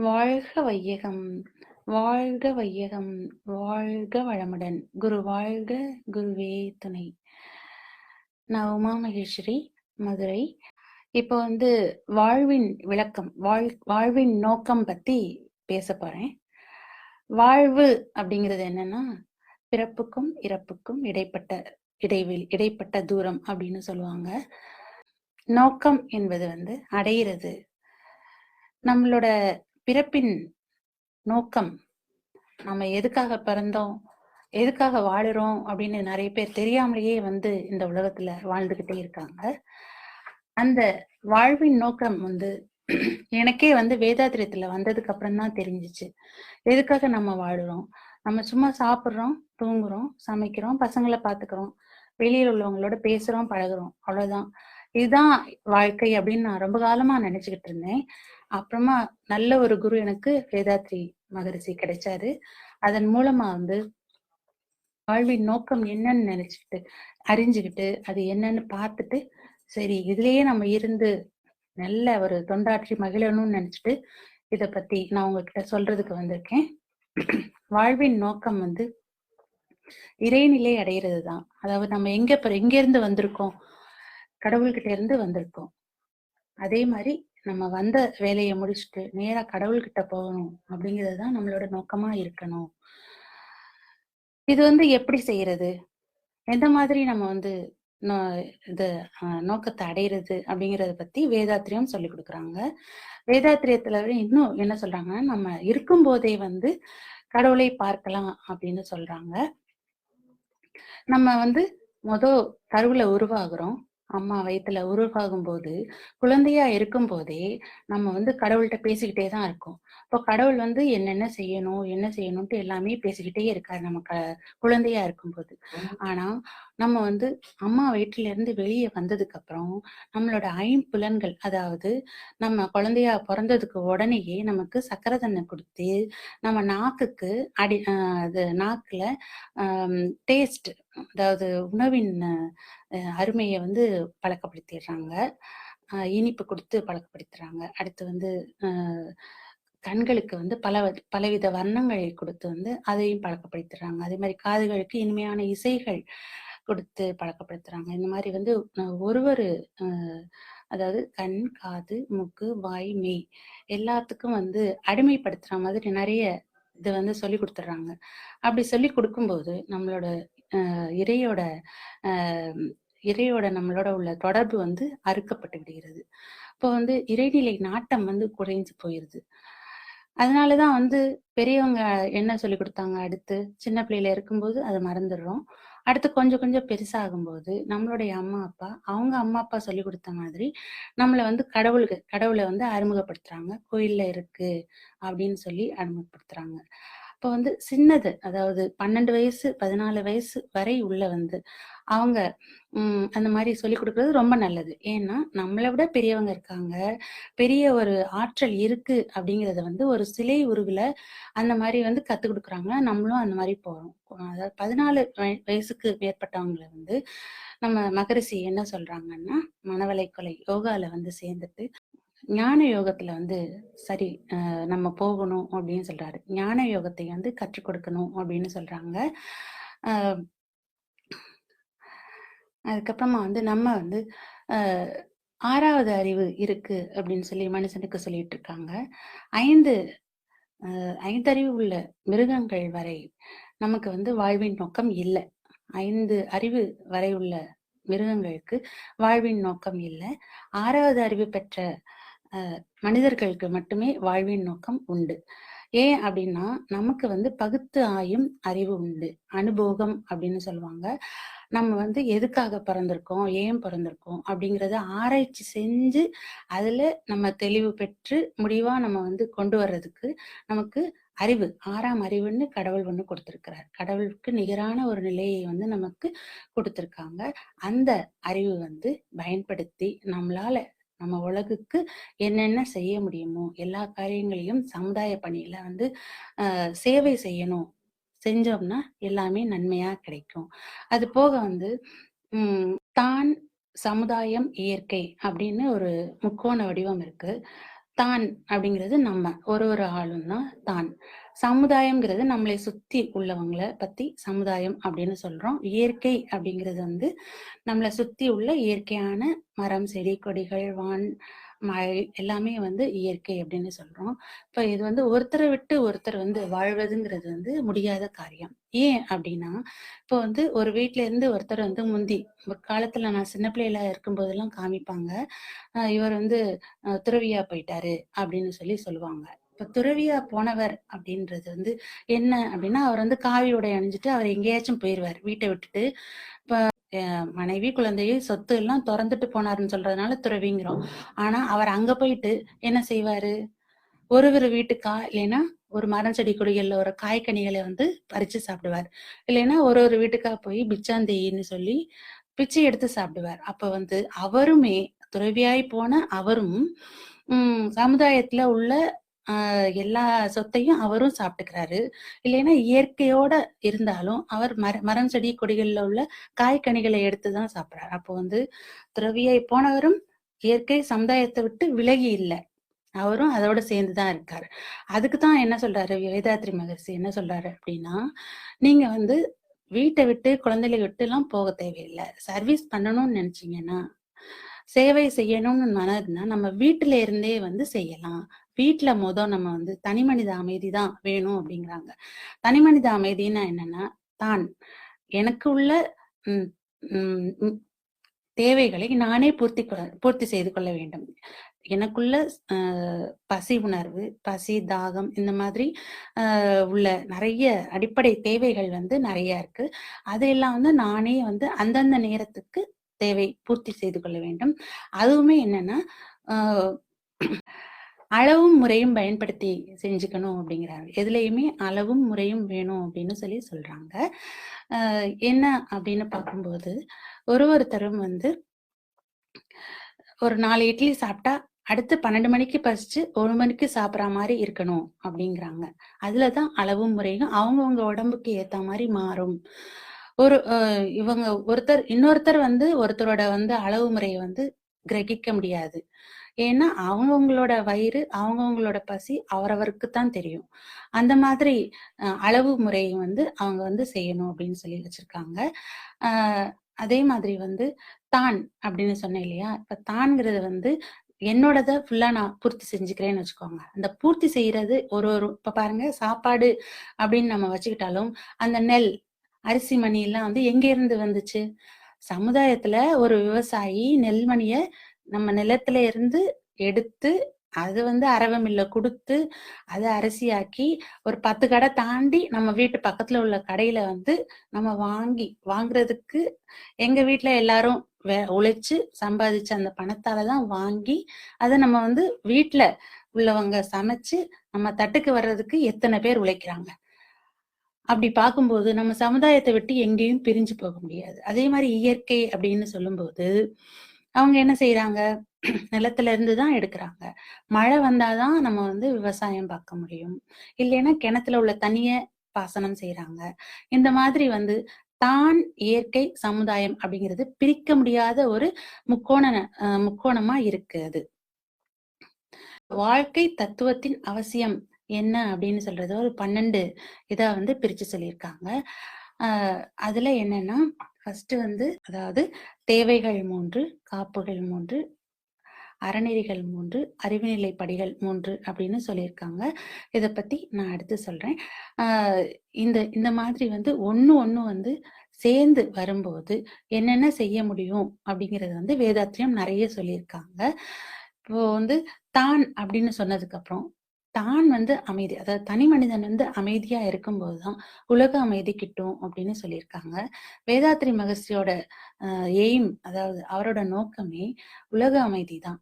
வாழ்க வையகம் வாழ்க வையகம் வாழ்க வளமுடன். குரு வாழ்க குருவே துணை. நான் உமா மகேஸ்வரி மதுரை. இப்போ வந்து வாழ்வின் விளக்கம் வாழ் வாழ்வின் நோக்கம் பத்தி பேச போறேன். வாழ்வு அப்படிங்கிறது என்னன்னா பிறப்புக்கும் இறப்புக்கும் இடைப்பட்ட இடைவெளி இடைப்பட்ட தூரம் அப்படின்னு சொல்லுவாங்க. நோக்கம் என்பது வந்து அடையிறது. நம்மளோட பிறப்பின் நோக்கம். நம்ம எதுக்காக பிறந்தோம்? எதுக்காக வாழுறோம்? அப்படின்னு நிறைய பேர் தெரியாமலேயே வந்து இந்த உலகத்துல வாழ்ந்துகிட்டே இருக்காங்க. அந்த வாழ்வின் நோக்கம் வந்து எனக்கே வந்து வேதாத்திரியத்துல வந்ததுக்கு அப்புறம் தான் தெரிஞ்சிச்சு. எதுக்காக நம்ம வாழுறோம்? நம்ம சும்மா சாப்பிடுறோம் தூங்குறோம் சமைக்கிறோம் பசங்களை பாத்துக்கிறோம் வெளியில் உள்ளவங்களோட பேசுறோம் பழகுறோம். அவ்வளவுதான். இதுதான் வாழ்க்கை அப்படின்னு நான் ரொம்ப காலமா நினைச்சுக்கிட்டு இருந்தேன். அப்புறமா நல்ல ஒரு குரு எனக்கு வேதாத்ரி மகரிஷி கிடைச்சாரு. அதன் மூலமா வந்து வாழ்வின் நோக்கம் என்னன்னு நினைச்சுக்கிட்டு அறிஞ்சுக்கிட்டு அது என்னன்னு பார்த்துட்டு சரி இதுலயே நம்ம இருந்து நல்ல ஒரு தொண்டாற்றி மகிழணும்னு நினைச்சிட்டு இத பத்தி நான் உங்ககிட்ட சொல்றதுக்கு வந்திருக்கேன். வாழ்வின் நோக்கம் வந்து இறைநிலை அடையிறது தான் அதாவது நம்ம எங்க எங்க இருந்து வந்திருக்கோம்? கடவுள்கிட்ட இருந்து வந்திருக்கோம். அதே மாதிரி நம்ம வந்த வேலையை முடிச்சுட்டு நேரா கடவுள்கிட்ட போகணும் அப்படிங்கிறது தான் நம்மளோட நோக்கமா இருக்கணும். இது வந்து எப்படி செய்யறது? எந்த மாதிரி நம்ம வந்து இது நோக்கத்தை அடையிறது அப்படிங்கறத பத்தி வேதாத்திரியம் சொல்லி கொடுக்குறாங்க. வேதாத்திரியத்துல இன்னும் என்ன சொல்றாங்கன்னா நம்ம இருக்கும் போதே வந்து கடவுளை பார்க்கலாம் அப்படின்னு சொல்றாங்க. நம்ம வந்து மொத கருவுல உருவாகிறோம். அம்மா வயித்துல உருவாகும் போது குழந்தையா இருக்கும் போதே நம்ம வந்து கடவுள்கிட்ட பேசிக்கிட்டே தான் இருக்கோம். இப்போ கடவுள் வந்து என்னென்ன செய்யணும் என்ன செய்யணும்ட்டு எல்லாமே பேசிக்கிட்டே இருக்காரு நம்ம க குழந்தையா இருக்கும்போது. ஆனா நம்ம வந்து அம்மா வயிற்றுல இருந்து வெளியே வந்ததுக்கு அப்புறம் நம்மளோட ஐம்புலன்கள் அதாவது நம்ம குழந்தையா பிறந்ததுக்கு உடனேயே நமக்கு சக்கரை தண்ணை கொடுத்து நம்ம நாக்குக்கு அடி அது நாக்குல டேஸ்ட் அதாவது உணவின் அருமையை வந்து பழக்கப்படுத்திடுறாங்க. இனிப்பு கொடுத்து பழக்கப்படுத்துறாங்க. அடுத்து வந்து கண்களுக்கு வந்து பல பலவித வர்ணங்களை கொடுத்து வந்து அதையும் பழக்கப்படுத்துறாங்க அதே மாதிரி காதுகளுக்கு இனிமையான இசைகள் கொடுத்து பழக்கப்படுத்துறாங்க. இந்த மாதிரி வந்து ஒரு ஒரு அதாவது கண் காது மூக்கு வாய் மெய் எல்லாத்துக்கும் வந்து அடிமைப்படுத்துற மாதிரி நிறைய இது வந்து சொல்லி கொடுத்துட்றாங்க. அப்படி சொல்லி கொடுக்கும்போது நம்மளோட இறையோட இறையோட நம்மளோட உள்ள தொடர்பு வந்து அறுக்கப்பட்டு விடுகிறது. இப்போ வந்து இறைநிலை நாட்டம் வந்து குறைஞ்சு போயிருது. அதனாலதான் வந்து பெரியவங்க என்ன சொல்லி கொடுத்தாங்க? அடுத்து சின்ன பிள்ளையில இருக்கும்போது அதை மறந்துடுறோம். அடுத்து கொஞ்சம் கொஞ்சம் பெருசாகும்போது நம்மளுடைய அம்மா அப்பா அவங்க அம்மா அப்பா சொல்லி கொடுத்த மாதிரி நம்மளை வந்து கடவுளுக்கு கடவுளை வந்து அறிமுகப்படுத்துறாங்க. கோயில்ல இருக்கு அப்படின்னு சொல்லி அறிமுகப்படுத்துறாங்க. இப்போ வந்து சின்னது அதாவது பன்னெண்டு வயசு பதினாலு வயசு வரை உள்ள வந்து அவங்க உம் அந்த மாதிரி சொல்லி கொடுக்கறது ரொம்ப நல்லது. ஏன்னா நம்மளை விட பெரியவங்க இருக்காங்க. பெரிய ஒரு ஆற்றல் இருக்கு அப்படிங்கறத வந்து ஒரு சிலை உருவில் அந்த மாதிரி வந்து கத்து கொடுக்குறாங்க நம்மளும் அந்த மாதிரி போறோம். அதாவது பதினாலு வயசுக்கு மேற்பட்டவங்களை வந்து நம்ம மகரிஷி என்ன சொல்றாங்கன்னா மனவளை கொலை யோகால வந்து சேர்ந்துட்டு ஞான யோகத்துல வந்து சரி நம்ம போகணும் அப்படின்னு சொல்றாரு. ஞான யோகத்தை வந்து கற்றுக் கொடுக்கணும் அப்படின்னு சொல்றாங்க. அதுக்கப்புறமா வந்து நம்ம வந்து ஆறாவது அறிவு இருக்கு அப்படின்னு சொல்லி மனுஷனுக்கு சொல்லிட்டு இருக்காங்க. ஐந்து ஐந்தறிவு உள்ள மிருகங்கள் வரை நமக்கு வந்து வாழ்வின் நோக்கம் இல்லை. ஐந்து அறிவு வரை உள்ள மிருகங்களுக்கு வாழ்வின் நோக்கம் இல்லை. ஆறாவது அறிவு பெற்ற மனிதர்களுக்கு மட்டுமே வாழ்வின் நோக்கம் உண்டு. ஏன் அப்படின்னா நமக்கு வந்து பகுத்து ஆயும் அறிவு உண்டு. அனுபோகம் அப்படின்னு சொல்லுவாங்க. நம்ம வந்து எதுக்காக பிறந்திருக்கோம் ஏன் பிறந்திருக்கோம் அப்படிங்கிறத ஆராய்ச்சி செஞ்சு அதுல நம்ம தெளிவு பெற்று முடிவா நம்ம வந்து கொண்டு வர்றதுக்கு நமக்கு அறிவு ஆறாம் அறிவுன்னு கடவுள் ஒண்ணு கொடுத்திருக்கிறார். கடவுளுக்கு நிகரான ஒரு நிலையை வந்து நமக்கு கொடுத்திருக்காங்க. அந்த அறிவு வந்து பயன்படுத்தி நம்மளால நம்ம உலகுக்கு என்னென்ன செய்ய முடியுமோ எல்லா காரியங்களையும் சமுதாய பணியில வந்து சேவை செய்யணும். செஞ்சோம்னா எல்லாமே நன்மையா கிடைக்கும். அது போக வந்து உம் தான் சமுதாயம் இயற்கை அப்படின்னு ஒரு முக்கோண வடிவம் இருக்கு. தான் அப்படிங்கிறது நம்ம ஒரு ஒரு ஆளும் தான் தான். சமுதாயம்ங்கிறது நம்மளை சுத்தி உள்ளவங்களை பத்தி சமுதாயம் அப்படின்னு சொல்றோம். இயற்கை அப்படிங்கிறது வந்து நம்மளை சுத்தி உள்ள இயற்கையான மரம் செடி கொடிகள் வான் மழை எல்லாமே வந்து இயற்கை அப்படின்னு சொல்றோம். இப்ப இது வந்து ஒருத்தரை விட்டு ஒருத்தர் வந்து வாழ்வதுங்கிறது வந்து முடியாத காரியம். ஏன் அப்படின்னா இப்போ வந்து ஒரு வீட்ல இருந்து ஒருத்தர் வந்து முந்தி ஒரு காலத்துல நான் சின்ன பிள்ளையில இருக்கும்போதெல்லாம் காமிப்பாங்க. இவர் வந்து துறவியா போயிட்டாரு அப்படின்னு சொல்லி சொல்லுவாங்க. இப்ப துறவியா போனவர் அப்படின்றது வந்து என்ன அப்படின்னா அவர் வந்து காவி உடை அணிஞ்சிட்டு அவர் எங்கேயாச்சும் போயிடுவார் வீட்டை விட்டுட்டு. இப்ப மனைவி குழந்தையை சொத்து எல்லாம் திறந்துட்டு போனாருன்னு சொல்றதுனால துறவிங்கிறோம். ஆனா அவர் அங்க போயிட்டு என்ன செய்வாரு? ஒரு ஒரு வீட்டுக்கா இல்லைன்னா ஒரு மரம் செடி கொடிகள்ல ஒரு காய்கனிகளை வந்து பறிச்சு சாப்பிடுவார். இல்லைன்னா ஒரு ஒரு வீட்டுக்கா போய் பிச்சாந்தேயின்னு சொல்லி பிச்சை எடுத்து சாப்பிடுவார். அப்ப வந்து அவருமே துறவியாய் போன அவரும் உம் சமுதாயத்துல உள்ள எல்லா சொத்தையும் அவரும் சாப்பிட்டுக்கிறாரு. இல்லைன்னா இயற்கையோட இருந்தாலும் அவர் மர மரம் செடி கொடிகளில் உள்ள காய்கனிகளை எடுத்துதான் சாப்பிட்றாரு. அப்போ வந்து துறவியாய் போனவரும் இயற்கை சமுதாயத்தை விட்டு விலகி இல்லை. அவரும் அதோட சேர்ந்துதான் இருக்காரு. அதுக்கு தான் என்ன சொல்றாரு வேதாத்ரி மகர்ஷி? என்ன சொல்றாரு அப்படின்னா நீங்க வந்து வீட்டை விட்டு குழந்தைகளை விட்டு எல்லாம் போக தேவையில்லை. சர்வீஸ் பண்ணணும்னு நினைச்சீங்கன்னா சேவை செய்யணும்னு மனம் நம்ம வீட்டுல இருந்தே வந்து செய்யலாம். வீட்டுல மொதல் நம்ம வந்து தனி மனித அமைதி தான் வேணும் அப்படிங்கிறாங்க. தனி மனித அமைதின்னா என்னன்னா தான் எனக்கு உள்ள உம் உம் தேவைகளை நானே பூர்த்தி கொள்ள பூர்த்தி செய்து கொள்ள வேண்டும். எனக்குள்ள ஆஹ் பசி உணர்வு பசி தாகம் இந்த மாதிரி ஆஹ் உள்ள நிறைய அடிப்படை தேவைகள் வந்து நிறைய இருக்கு. அதையெல்லாம் வந்து நானே வந்து அந்தந்த நேரத்துக்கு தேவை பூர்த்தி செய்து கொள்ள வேண்டும். அதுவுமே என்னன்னா ஆஹ் அளவும் முறையும் பயன்படுத்தி செஞ்சுக்கணும் அப்படிங்கிறாங்க எதுலேயுமே அளவும் முறையும் வேணும் அப்படின்னு சொல்லி சொல்றாங்க. என்ன அப்படின்னு பார்க்கும்போது ஒரு ஒருத்தரும் வந்து ஒரு நாலு இட்லி சாப்பிட்டா அடுத்து பன்னெண்டு மணிக்கு பசிச்சு ஒரு மணிக்கு சாப்பிட்ற மாதிரி இருக்கணும் அப்படிங்கிறாங்க. அதுலதான் அளவும் முறையும் அவங்கவுங்க உடம்புக்கு ஏத்த மாதிரி மாறும். ஒரு இவங்க ஒருத்தர் இன்னொருத்தர் வந்து ஒருத்தரோட வந்து அளவு முறையை வந்து கிரகிக்க முடியாது. ஏன்னா அவங்கவுங்களோட வயிறு அவங்கவுங்களோட பசி அவரவருக்கு தான் தெரியும். அந்த மாதிரி அளவு முறையை வந்து அவங்க வந்து செய்யணும் அப்படின்னு சொல்லி வச்சிருக்காங்க. அதே மாதிரி வந்து தான் அப்படின்னு சொன்னேன் இல்லையா? இப்ப தான்ங்கிறது வந்து என்னோடத ஃபுல்லா நான் பூர்த்தி செஞ்சுக்கிறேன்னு வச்சுக்கோங்க. அந்த பூர்த்தி செய்யறது ஒரு ஒரு இப்ப பாருங்க சாப்பாடு அப்படின்னு நம்ம வச்சுக்கிட்டாலும் அந்த நெல் அரிசி மணி எல்லாம் வந்து எங்க இருந்து வந்துச்சு? சமுதாயத்துல ஒரு விவசாயி நெல்மணிய நம்ம நிலத்துல இருந்து எடுத்து அது வந்து அரவமில்ல கொடுத்து அதை அரிசியாக்கி ஒரு பத்து கடை தாண்டி நம்ம வீட்டு பக்கத்துல உள்ள கடையில வந்து நம்ம வாங்கி வாங்குறதுக்கு எங்க வீட்டுல எல்லாரும் வே- உழைச்சு சம்பாதிச்ச அந்த பணத்தால தான் வாங்கி அதை நம்ம வந்து வீட்டுல உள்ளவங்க சமைச்சு நம்ம தட்டுக்கு வர்றதுக்கு எத்தனை பேர் உழைக்கிறாங்க. அப்படி பார்க்கும்போது நம்ம சமுதாயத்தை விட்டு எங்கேயும் பிரிஞ்சு போக முடியாது. அதே மாதிரி இயற்கை அப்படின்னு சொல்லும்போது அவங்க என்ன செய்யறாங்க நிலத்துல இருந்து தான் எடுக்கிறாங்க. மழை வந்தாதான் நம்ம வந்து விவசாயம் பார்க்க முடியும். இல்லைன்னா கிணத்துல உள்ள தண்ணிய பாசனம் செய்யறாங்க இந்த மாதிரி வந்து தான் இயற்கை சமுதாயம் அப்படிங்கிறது பிரிக்க முடியாத ஒரு முக்கோண அஹ் முக்கோணமா இருக்கு அது. வாழ்க்கை தத்துவத்தின் அவசியம் என்ன அப்படின்னு சொல்றது ஒரு பன்னெண்டு இதா வந்து பிரிச்சு சொல்லியிருக்காங்க. ஆஹ் அதுல என்னன்னா ஃபர்ஸ்ட் வந்து அதாவது தேவைகள் மூன்று காப்புகள் மூன்று அறநெறிகள் மூன்று அறிவுநிலை படிகள் மூன்று அப்படின்னு சொல்லியிருக்காங்க. இதை பத்தி நான் அடுத்து சொல்றேன். இந்த இந்த மாதிரி வந்து ஒன்று ஒன்று வந்து சேர்ந்து வரும்போது என்னென்ன செய்ய முடியும் அப்படிங்கிறது வந்து வேதாத்திரியம் நிறைய சொல்லியிருக்காங்க. இப்போ வந்து தான் அப்படின்னு சொன்னதுக்கு அப்புறம் தான் வந்து அமைதி அதாவது தனி மனிதன் வந்து அமைதியா இருக்கும்போதுதான் உலக அமைதி கிட்டும் அப்படின்னு சொல்லியிருக்காங்க. வேதாத்ரி மகர்ஷியோட எய்ம் அதாவது அவரோட நோக்கமே உலக அமைதி தான்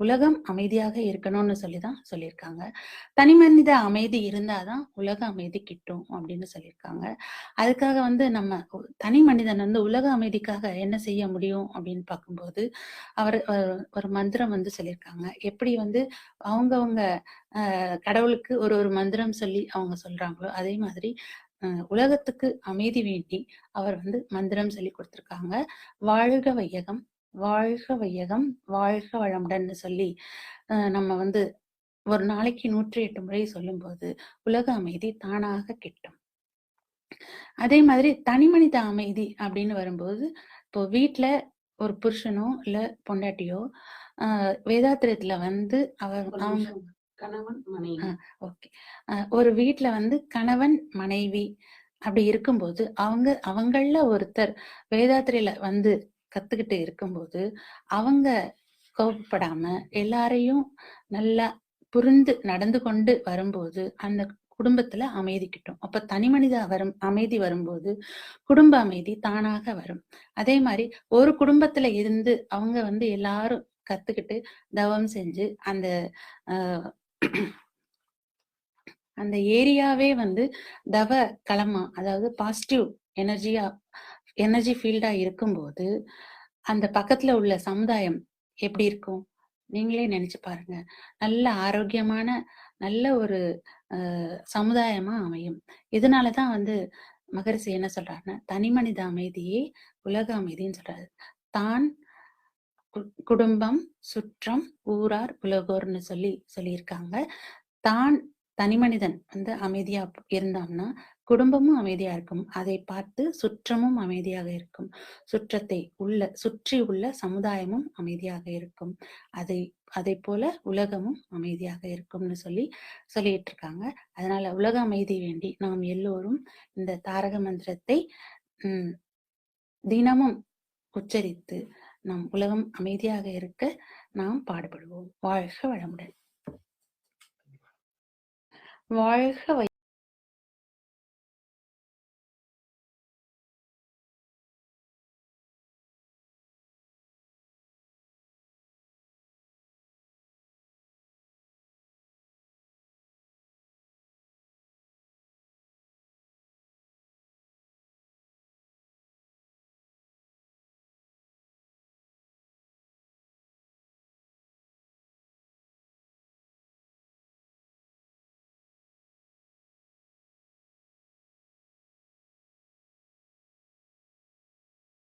உலகம் அமைதியாக இருக்கணும்னு சொல்லிதான் சொல்லியிருக்காங்க. தனி மனித அமைதி இருந்தாதான் உலக அமைதி கிட்டும் அப்படின்னு சொல்லியிருக்காங்க. அதுக்காக வந்து நம்ம தனி மனிதன் வந்து உலக அமைதிக்காக என்ன செய்ய முடியும் அப்படின்னு பார்க்கும்போது அவர் ஒரு- மந்திரம் வந்து சொல்லியிருக்காங்க. எப்படி வந்து அவங்கவுங்க கடவுளுக்கு ஒரு ஒரு மந்திரம் சொல்லி அவங்க சொல்றாங்களோ அதே மாதிரி உலகத்துக்கு அமைதி வேண்டி அவர் வந்து மந்திரம் சொல்லி கொடுத்துருக்காங்க. வாழ்க வையகம் வாழ்க வையகம் வாழ்க வளமுடன்னு சொல்லி நம்ம வந்து ஒரு நாளைக்கு நூற்றி எட்டு முறை சொல்லும்போது உலக அமைதி தானாக கிட்டும் அதே மாதிரி தனி மனித அமைதி அப்படின்னு வரும்போது இப்போ வீட்ல ஒரு புருஷனோ இல்ல பொண்டாட்டியோ வேதாத்திரத்துல வந்து அவர் அவங்க. கணவன் மனைவி ஓகே ஒரு வீட்ல வந்து கணவன் மனைவி அப்படி இருக்கும்போது அவங்க அவங்கள ஒருத்தர் வேதாத்திரையில வந்து கத்துக்கிட்டு இருக்கும்போது அவங்க கோபப்படாம எல்லாரையும் நல்லா புரிந்து நடந்து கொண்டு வரும்போது அந்த குடும்பத்துல அமைதி கிட்டும். அப்ப தனி மனித வரும் அமைதி வரும்போது குடும்ப அமைதி தானாக வரும். அதே மாதிரி ஒரு குடும்பத்துல இருந்து அவங்க வந்து எல்லாரும் கத்துக்கிட்டு தவம் செஞ்சு அந்த அந்த ஏரியாவே வந்து தவ களமா அதாவது பாசிட்டிவ் எனர்ஜியா எனர்ஜி ஃபீல்டா இருக்கும்போது அந்த பக்கத்துல உள்ள சமுதாயம் எப்படி இருக்கும்? நீங்களே நினைச்சு பாருங்க. நல்ல ஆரோக்கியமான நல்ல ஒரு அஹ், சமுதாயமா அமையும். இதனாலதான் வந்து மகரிஷி என்ன சொல்றாருன்னா தனி மனித அமைதியே உலக அமைதின்னு சொல்றாரு. தான் கு- குடும்பம் சுற்றம் ஊரார் உலகோர்னு சொல்லி சொல்லியிருக்காங்க. தான் தனி மனிதன் வந்து அமைதியா இருந்தான்னா குடும்பமும் அமைதியா இருக்கும். அதை பார்த்து சுற்றமும் அமைதியாக இருக்கும். சுற்றத்தை உள்ள சுற்றி உள்ள சமுதாயமும் அமைதியாக இருக்கும். அதை அதை போல உலகமும் அமைதியாக இருக்கும்னு சொல்லி சொல்லிட்டு இருக்காங்க அதனால உலக அமைதி வேண்டி நாம் எல்லோரும் இந்த தாரக மந்திரத்தை உம் தினமும் உச்சரித்து நம் உலகம் அமைதியாக இருக்க நாம் பாடுபடுவோம். வாழ்க வளமுடன். வாழ்க வை